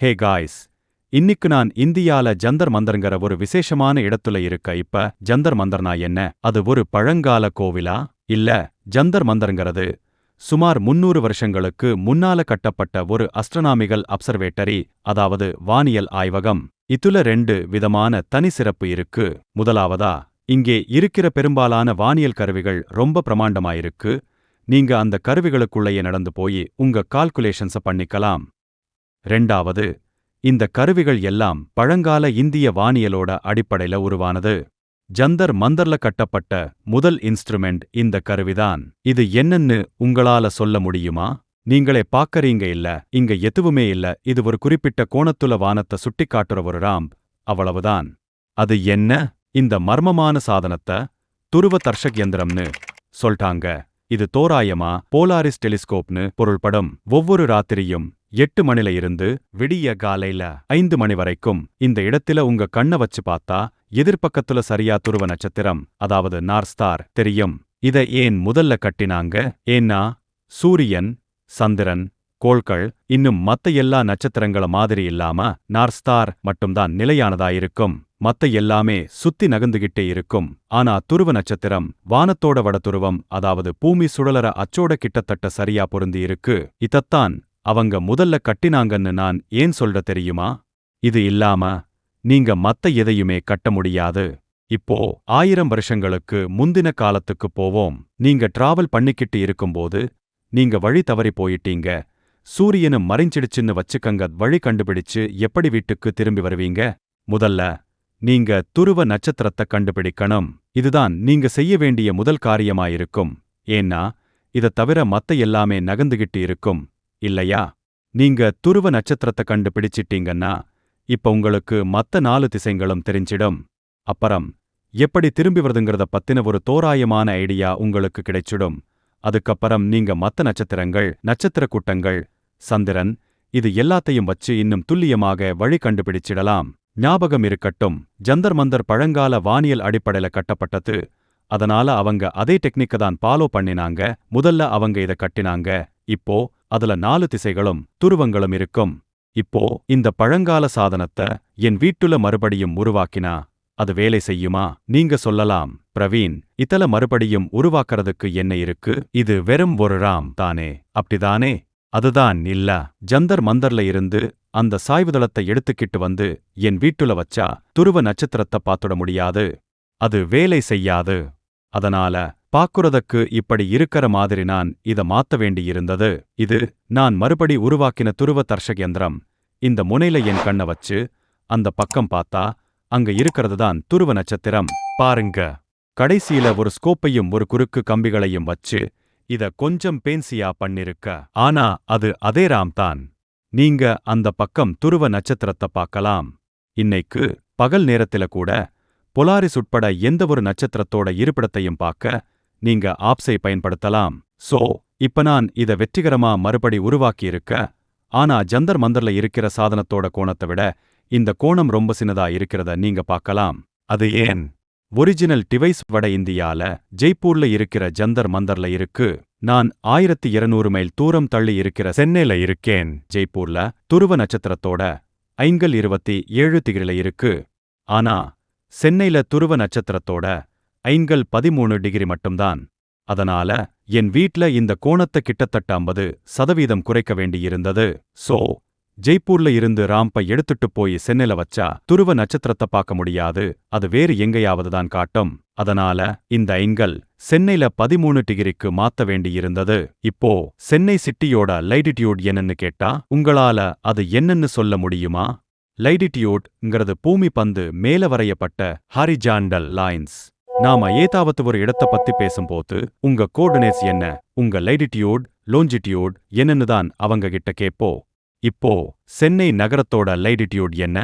Hey guys இன்னிக்கு நான் இந்தியால ஜந்தர் மந்தர்ங்கிற ஒரு விசேஷமான இடத்துல இருக்க இப்ப ஜந்தர் மந்தர்னா என்ன? அது ஒரு பழங்கால கோவிலா? இல்ல ஜந்தர் மந்தர்ங்கிறது சுமார் முன்னூறு வருஷங்களுக்கு முன்னால கட்டப்பட்ட ஒரு அஸ்ட்ரனாமிகல் அப்சர்வேட்டரி அதாவது வானியல் ஆய்வகம். இதுல ரெண்டு விதமான தனி சிறப்பு இருக்கு. முதலாவதா இங்கே இருக்கிற பெரும்பாலான வானியல் கருவிகள் ரொம்ப பிரமாண்டமாயிருக்கு நீங்க அந்த கருவிகளுக்குள்ளேயே நடந்து போய் உங்க கால்குலேஷன்ஸ பண்ணிக்கலாம். ரெண்டாவது இந்த கருவிகள் எல்லாம் பழங்கால இந்திய வானியலோட அடிப்படையில உருவானது. ஜந்தர் மந்தர்ல கட்டப்பட்ட முதல் இன்ஸ்ட்ருமெண்ட் இந்த கருவிதான். இது என்னன்னு உங்களால சொல்ல முடியுமா? நீங்களே பாக்கறீங்க இல்ல? இங்க எதுவுமே இல்ல. இது ஒரு குறிப்பிட்ட கோணத்துல வானத்தை சுட்டிக்காட்டுற ஒரு ராம்ப். அவ்வளவுதான். அது என்ன? இந்த மர்மமான சாதனத்த துருவ தர்ஷக் யந்திரம்னு சொல்ட்டாங்க. இது தோராயமா போலாரிஸ் டெலிஸ்கோப்னு பொருள்படும். ஒவ்வொரு ராத்திரியும் எட்டு மணில இருந்து விடிய காலையில ஐந்து மணி வரைக்கும் இந்த இடத்துல உங்க கண்ண வச்சு பார்த்தா எதிர்பக்கத்துல சரியா துருவ நட்சத்திரம் அதாவது நார்ஸ்தார் தெரியும். இத ஏன் முதல்ல கட்டினாங்க? ஏன்னா சூரியன் சந்திரன் கோள்கள் இன்னும் மத்த எல்லா நட்சத்திரங்கள மாதிரி இல்லாம நார்ஸ்தார் மட்டும்தான் நிலையானதா இருக்கும். மத்த எல்லாமே சுத்தி நகர்ந்துகிட்டே இருக்கும். ஆனா துருவ நட்சத்திரம் வானத்தோட வட துருவம் அதாவது பூமி சுழலற அச்சோட கிட்டத்தட்ட சரியா பொருந்தி இருக்கு இதத்தான் அவங்க முதல்ல கட்டினாங்கன்னு நான் ஏன் சொல்ற தெரியுமா? இது இல்லாம நீங்க மத்த எதையுமே கட்ட முடியாது. இப்போ ஆயிரம் வருஷங்களுக்கு முந்தின காலத்துக்கு போவோம். நீங்க டிராவல் பண்ணிக்கிட்டு இருக்கும்போது நீங்க வழி தவறி போயிட்டீங்க. சூரியனும் மறைஞ்சிடுச்சுன்னு வச்சுக்கங்க வழி கண்டுபிடிச்சு எப்படி வீட்டுக்கு திரும்பி வருவீங்க? முதல்ல நீங்க துருவ நட்சத்திரத்தை கண்டுபிடிக்கணும். இதுதான் நீங்க செய்ய வேண்டிய முதல் காரியமாயிருக்கும். ஏன்னா இத தவிர மத்த எல்லாமே நகர்ந்துகிட்டு இருக்கும். இல்லையா? நீங்க துருவ நட்சத்திரத்தை கண்டுபிடிச்சிட்டீங்கன்னா இப்ப உங்களுக்கு மத்த நாலு திசைங்களும் தெரிஞ்சிடும். அப்புறம் எப்படி திரும்பி வருதுங்கிறத பத்தின ஒரு தோராயமான ஐடியா உங்களுக்கு கிடைச்சிடும். அதுக்கப்புறம் நீங்க மத்த நட்சத்திரங்கள் நட்சத்திர கூட்டங்கள் சந்திரன் இது எல்லாத்தையும் வச்சு இன்னும் துல்லியமாக வழி கண்டுபிடிச்சிடலாம். ஞாபகம் இருக்கட்டும் ஜந்தர் மந்தர் பழங்கால வானியல் அடிப்படையில கட்டப்பட்டது. அதனால அவங்க அதே டெக்னிக்கை தான் ஃபாலோ பண்ணினாங்க. முதல்ல அவங்க இத கட்டினாங்க. இப்போ அதுல நாலு திசைகளும் துருவங்களும் இருக்கும். இப்போ இந்த பழங்கால சாதனத்த என் வீட்டுல மறுபடியும் உருவாக்கினா அது வேலை செய்யுமா? நீங்க சொல்லலாம். பிரவீன் இத்தல மறுபடியும் உருவாக்குறதுக்கு என்ன இருக்கு? இது வெறும் ஒரு ராம் தானே. அப்படிதானே? அதுதான் இல்ல. ஜந்தர் மந்தர்ல இருந்து அந்த சாய்வுதளத்தை எடுத்துக்கிட்டு வந்து என் வீட்டுல வச்சா துருவ நட்சத்திரத்தை பாத்துட முடியாது. அது வேலை செய்யாது. அதனால பாக்குறதுக்கு இப்படி இருக்கற மாதிரி நான் இத மாத்த வேண்டியிருந்தது. இது நான் மறுபடி உருவாக்கின துருவ தர்ஷக் யந்திரம் இந்த முனையில என் கண்ண வச்சு அந்த பக்கம் பார்த்தா அங்க இருக்கிறது தான் துருவ நட்சத்திரம். பாருங்க. கடைசியில ஒரு ஸ்கோப்பையும் ஒரு குறுக்கு கம்பிகளையும் வச்சு இத கொஞ்சம் பேன்சியா பண்ணிருக்க. ஆனா அது அதே ராம் தான். நீங்க அந்த பக்கம் துருவ நட்சத்திரத்தை பார்க்கலாம். இன்னைக்கு பகல் நேரத்தில கூட பொலாரிஸ் உட்பட எந்த ஒரு நட்சத்திரத்தோட இருப்பிடத்தையும் பார்க்க நீங்க ஆப்ஸை பயன்படுத்தலாம். சோ இப்ப நான் இத வெற்றிகரமா மறுபடி உருவாக்கியிருக்க ஆனா ஜந்தர் மந்தர்ல இருக்கிற சாதனத்தோட கோணத்தை விட இந்த கோணம் ரொம்ப சின்னதா இருக்கிறத நீங்க பார்க்கலாம். அது ஏன்? ஒரிஜினல் டிவைஸ் வட இந்தியால ஜெய்ப்பூர்ல இருக்கிற ஜந்தர் மந்தர்ல இருக்கு. நான் ஆயிரத்தி இருநூறு மைல் தூரம் தள்ளி இருக்கிற சென்னையில இருக்கேன். ஜெய்ப்பூர்ல துருவ நட்சத்திரத்தோட ஐங்கல் இருபத்தி ஏழு திகிரில இருக்கு. ஆனா சென்னையில துருவ நட்சத்திரத்தோட ஐன்கள் பதிமூணு டிகிரி மட்டும்தான். அதனால என் வீட்ல இந்த கோணத்தை கிட்டத்தட்ட ஐம்பது சதவீதம் குறைக்க வேண்டியிருந்தது. சோ ஜெய்ப்பூர்ல இருந்து ராம்பை எடுத்துட்டு போய் சென்னையில வச்சா துருவ நட்சத்திரத்தை பார்க்க முடியாது. அது வேறு எங்கேயாவது தான் காட்டும். அதனால இந்த ஐங்கல் சென்னையில பதிமூணு டிகிரிக்கு மாத்த வேண்டியிருந்தது. இப்போ சென்னை சிட்டியோட லைடிடியூட் என்னன்னு கேட்டா உங்களால அது என்னன்னு சொல்ல முடியுமா? லைடிடியூட்ங்கிறது பூமி பந்து மேல வரையப்பட்ட ஹாரிஜாண்டல் லைன்ஸ். நாம ஏதாவது ஒரு இடத்த பத்தி பேசும்போது உங்க கோஆர்டினேட்ஸ் என்ன? உங்க லைடிடியூட் லோஞ்சிடியூட் என்னன்னு தான் அவங்க கிட்ட கேப்போ இப்போ சென்னை நகரத்தோட லைடிடியூட் என்ன?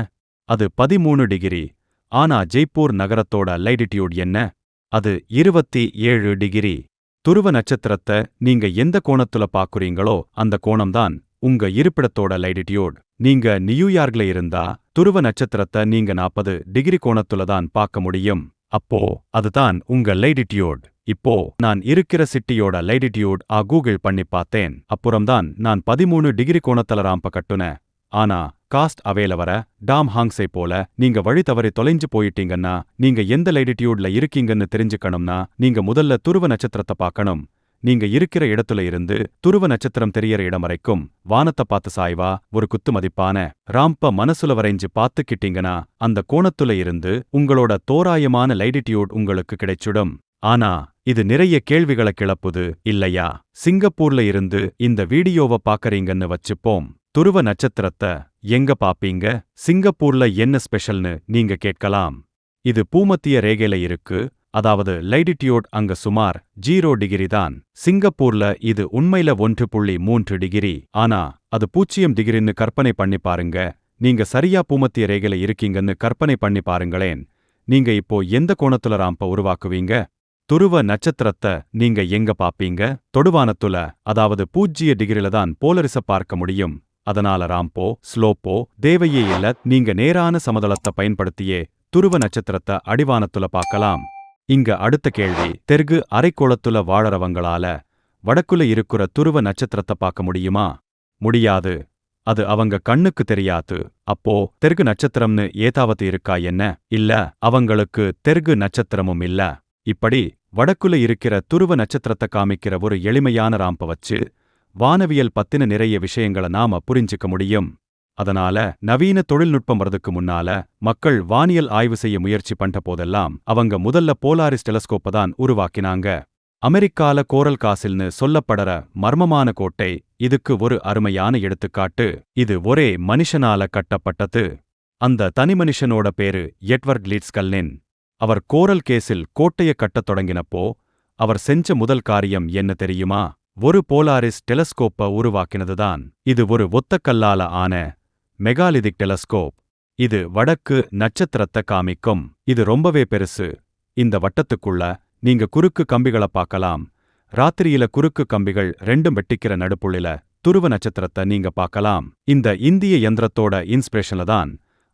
அது பதிமூணு டிகிரி ஆனா ஜெய்ப்பூர் நகரத்தோட லைடிடியூட் என்ன? அது இருபத்தி ஏழு டிகிரி. துருவ நட்சத்திரத்தை நீங்க எந்த கோணத்துல பாக்குறீங்களோ அந்த கோணம்தான் உங்க இருப்பிடத்தோட லைடிடியூட் நீங்க நியூயார்க்ல இருந்தா துருவ நட்சத்திரத்தை நீங்க நாற்பது டிகிரி கோணத்துல தான் பார்க்க முடியும். அப்போ அதுதான் உங்க லைடிடியூட் இப்போ நான் இருக்கிற சிட்டியோட லைடிடியூட் ஆ கூகுள் பண்ணி பார்த்தேன். அப்புறம்தான் நான் பதிமூணு டிகிரி கோணத்துல ராம்ப கட்டுன. ஆனா காஸ்ட் அவேல வர டாம் ஹாங்ஸை போல நீங்க வழி தவறி தொலைஞ்சு போயிட்டீங்கன்னா நீங்க எந்த லைடிடியூட்ல இருக்கீங்கன்னு தெரிஞ்சுக்கணும்னா நீங்க முதல்ல துருவ நட்சத்திரத்தை பார்க்கணும். நீங்க இருக்கிற இடத்துல இருந்து துருவ நட்சத்திரம் தெரியற இடம் வரைக்கும் வானத்தை பார்த்து சாய்வா ஒரு குத்து மதிப்பான ராம்ப மனசுல வரைஞ்சு பார்த்துக்கிட்டீங்கன்னா அந்த கோணத்துல இருந்து உங்களோட தோராயமான லைடிடியூட் உங்களுக்கு கிடைச்சிடும். ஆனா இது நிறைய கேள்விகளை கிளப்புது இல்லையா? சிங்கப்பூர்ல இருந்து இந்த வீடியோவை பாக்கறீங்கன்னு வச்சுப்போம். துருவ நட்சத்திரத்தை எங்க பாப்பீங்க சிங்கப்பூர்ல என்ன ஸ்பெஷல்னு நீங்க கேட்கலாம். இது பூமத்திய ரேகையில இருக்கு. அதாவது லைடிடியூட் அங்க சுமார் ஜீரோ டிகிரி தான். சிங்கப்பூர்ல இது உண்மையில ஒன்று புள்ளி மூன்று டிகிரி. ஆனா அது பூஜ்ஜியம் டிகிரின்னு கற்பனை பண்ணி பாருங்க. நீங்க சரியா பூமத்திய ரேகையில இருக்கீங்கன்னு கற்பனை பண்ணி பாருங்களேன். நீங்க இப்போ எந்த கோணத்துல ராம்ப உருவாக்குவீங்க? துருவ நட்சத்திரத்தை நீங்க எங்க பாப்பீங்க? தொடுவானத்துல அதாவது பூஜ்ஜிய டிகிரில தான் போலரிச பார்க்க முடியும். அதனால ராம்போ ஸ்லோப்போ தேவையே இல்ல நீங்க நேரான சமதளத்தை பயன்படுத்தியே துருவ நட்சத்திரத்தை அடிவானத்துல பார்க்கலாம். இங்க அடுத்த கேள்வி தெற்கு அரைக்கோளத்துல வாழறவங்களால வடக்குல இருக்கிற துருவ நட்சத்திரத்தை பார்க்க முடியுமா? முடியாது. அது அவங்க கண்ணுக்கு தெரியாது. அப்போ தெற்கு நட்சத்திரம்னு ஏதாவது இருக்கா என்ன? இல்ல அவங்களுக்கு தெற்கு நட்சத்திரமும் இல்ல. இப்படி வடக்குல இருக்கிற துருவ நட்சத்திரத்தை காமிக்கிற ஒரு எளிமையான ராம்ப வச்சு வானவியல் பத்தின நிறைய விஷயங்களை நாம புரிஞ்சுக்க முடியும். அதனால நவீன தொழில்நுட்பம் வரதுக்கு முன்னால மக்கள் வானியல் ஆய்வு செய்ய முயற்சி பண்ற போதெல்லாம் அவங்க முதல்ல போலாரிஸ் டெலஸ்கோப்பை தான் உருவாக்கினாங்க. அமெரிக்கால கோரல் காசில்னு சொல்லப்படற மர்மமான கோட்டை இதுக்கு ஒரு அருமையான எடுத்துக்காட்டு. இது ஒரே மனுஷனால கட்டப்பட்டது. அந்த தனிமனுஷனோட பேரு எட்வர்ட் லீட்ஸ்கல்னின். அவர் கோரல் கேஸில் கோட்டைய கட்டத் தொடங்கினப்போ அவர் செஞ்ச முதல் காரியம் என்ன தெரியுமா? ஒரு போலாரிஸ் டெலஸ்கோப்ப உருவாக்கினதுதான் இது ஒரு ஒத்தக்கல்லால ஆன மெகாலிதிக் டெலஸ்கோப். இது வடக்கு நட்சத்திரத்தை காமிக்கும். இது ரொம்பவே பெருசு. இந்த வட்டத்துக்குள்ள நீங்க குறுக்கு கம்பிகளை பார்க்கலாம். ராத்திரியில குறுக்கு கம்பிகள் ரெண்டும் வெட்டிக்கிற நடுப்புள்ளில துருவ நட்சத்திரத்தை நீங்க பார்க்கலாம். இந்த இந்திய யந்திரத்தோட இன்ஸ்பிரேஷன்ல தான்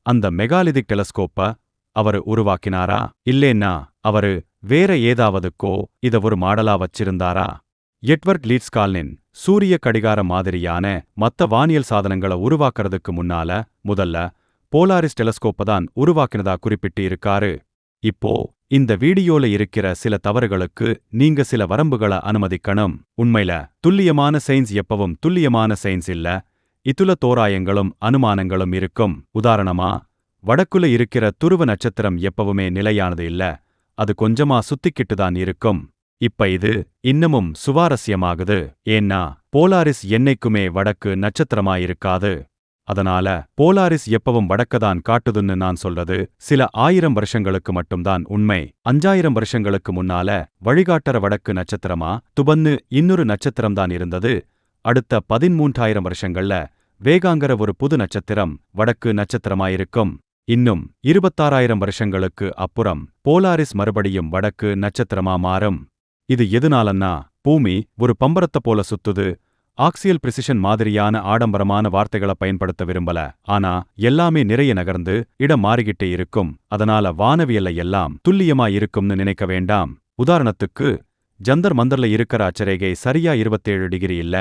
அந்த மெகாலிதிக் டெலஸ்கோப்ப அவரு உருவாக்கினாரா? இல்லேன்னா அவரு வேற ஏதாவதுக்கோ இத ஒரு மாடலா வச்சிருந்தாரா? எட்வர்ட் லீட்ஸ்கால்னின் சூரிய கடிகார மாதிரியான மத்த வானியல் சாதனங்களை உருவாக்குறதுக்கு முன்னால முதல்ல போலாரிஸ் டெலஸ்கோப்பை தான் உருவாக்கினதா குறிப்பிட்டு இருக்காரு இப்போ இந்த வீடியோல இருக்கிற சில தவறுகளுக்கு நீங்க சில வரம்புகளை அனுமதிக்கணும். உண்மையில துல்லியமான சயின்ஸ் எப்பவும் துல்லியமான சயின்ஸ் இல்ல இதுல தோராயங்களும் அனுமானங்களும் இருக்கும். உதாரணமா வடக்குல இருக்கிற துருவ நட்சத்திரம் எப்பவுமே நிலையானது இல்ல அது கொஞ்சமா சுத்திக்கிட்டு தான் இருக்கும். இப்ப இது இன்னமும் சுவாரஸ்யமாகுது. ஏன்னா போலாரிஸ் என்னைக்குமே வடக்கு நட்சத்திரமாயிருக்காது. அதனால போலாரிஸ் எப்பவும் வடக்கதான் காட்டுதுன்னு நான் சொல்றது சில ஆயிரம் வருஷங்களுக்கு மட்டும்தான் உண்மை. அஞ்சாயிரம் வருஷங்களுக்கு முன்னால வழிகாட்டற வடக்கு நட்சத்திரமா? துபன்னு இன்னொரு நட்சத்திரம்தான் இருந்தது. அடுத்த பதிமூன்றாயிரம் வருஷங்கள்ல வேகாங்கர ஒரு புது நட்சத்திரம் வடக்கு நட்சத்திரமாயிருக்கும். இன்னும் இருபத்தாறாயிரம் வருஷங்களுக்கு அப்புறம் போலாரிஸ் மறுபடியும் வடக்கு நட்சத்திரமா மாறும். இது எதுனாலன்னா பூமி ஒரு பம்பரத்தை போல சுத்துது ஆக்சியல் பிரிசிஷன் மாதிரியான ஆடம்பரமான வார்த்தைகளை பயன்படுத்த விரும்பல ஆனா எல்லாமே நிறைய நகர்ந்து இடம் மாறிக்கிட்டே இருக்கும் அதனால வானவியல்ல எல்லாம் துல்லியமா இருக்கும்னு நினைக்க வேண்டாம். உதாரணத்துக்கு ஜந்தர் மந்தர்ல இருக்கிற அச்சரேகை சரியா இருபத்தேழு டிகிரி இல்ல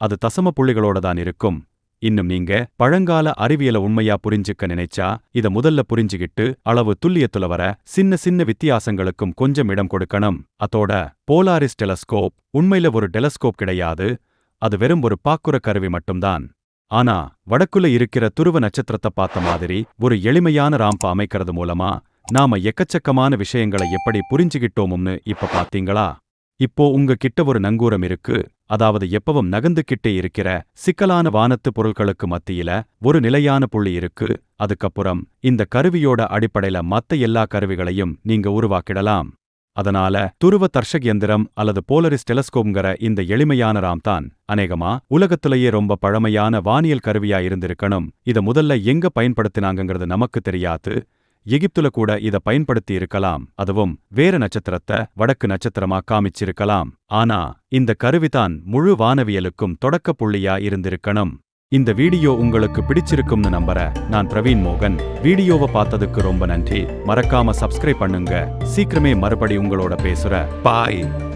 அது தசம புள்ளிகளோட தான் இருக்கும் இன்னும் நீங்க பழங்கால அறிவியல உண்மையா புரிஞ்சுக்க நினைச்சா இத முதல்ல புரிஞ்சுகிட்டு அளவு துல்லியத்துல வர சின்ன சின்ன வித்தியாசங்களுக்கும் கொஞ்சம் இடம் கொடுக்கணும். அதோட போலாரிஸ் டெலஸ்கோப் உண்மையில ஒரு டெலஸ்கோப் கிடையாது அது வெறும் ஒரு பாக்குற கருவி மட்டும்தான். ஆனா வடக்குல இருக்கிற துருவ நட்சத்திரத்தை பார்த்த மாதிரி ஒரு எளிமையான ராம்ப அமைக்கிறது மூலமா நாம எக்கச்சக்கமான விஷயங்களை எப்படி புரிஞ்சுகிட்டோமும்னு இப்ப பாத்தீங்களா? இப்போ உங்க கிட்ட ஒரு நங்கூரம் இருக்கு. அதாவது எப்பவும் நகர்ந்துகிட்டே இருக்கிற சிக்கலான வானத்து பொருட்களுக்கு மத்தியில ஒரு நிலையான புள்ளி இருக்கு. அதுக்கப்புறம் இந்த கருவியோட அடிப்படையில மத்த எல்லா கருவிகளையும் நீங்க உருவாக்கிடலாம். அதனால துருவ தர்ஷக் எந்திரம் அல்லது போலரிஸ் டெலஸ்கோப்ங்கிற இந்த எளிமையான ராம் தான் அநேகமா உலகத்திலேயே ரொம்ப பழமையான வானியல் கருவியா இருந்திருக்கணும். இத முதல்ல எங்க பயன்படுத்தினாங்கிறது நமக்கு தெரியாது. எகிப்துல கூட இத பயன்படுத்தி இருக்கலாம் அதுவும் வேற நட்சத்திரத்தை வடக்கு நட்சத்திரமா காமிச்சிருக்கலாம். ஆனா இந்த கருவிதான் முழு வானவியலுக்கும் தொடக்க புள்ளியா இருந்திருக்கணும். இந்த வீடியோ உங்களுக்கு பிடிச்சிருக்கும்னு நம்புற நான் பிரவீன் மோகன். வீடியோவை பார்த்ததுக்கு ரொம்ப நன்றி. மறக்காம சப்ஸ்கிரைப் பண்ணுங்க. சீக்கிரமே மறுபடி உங்களோட பேசுற. பாய்.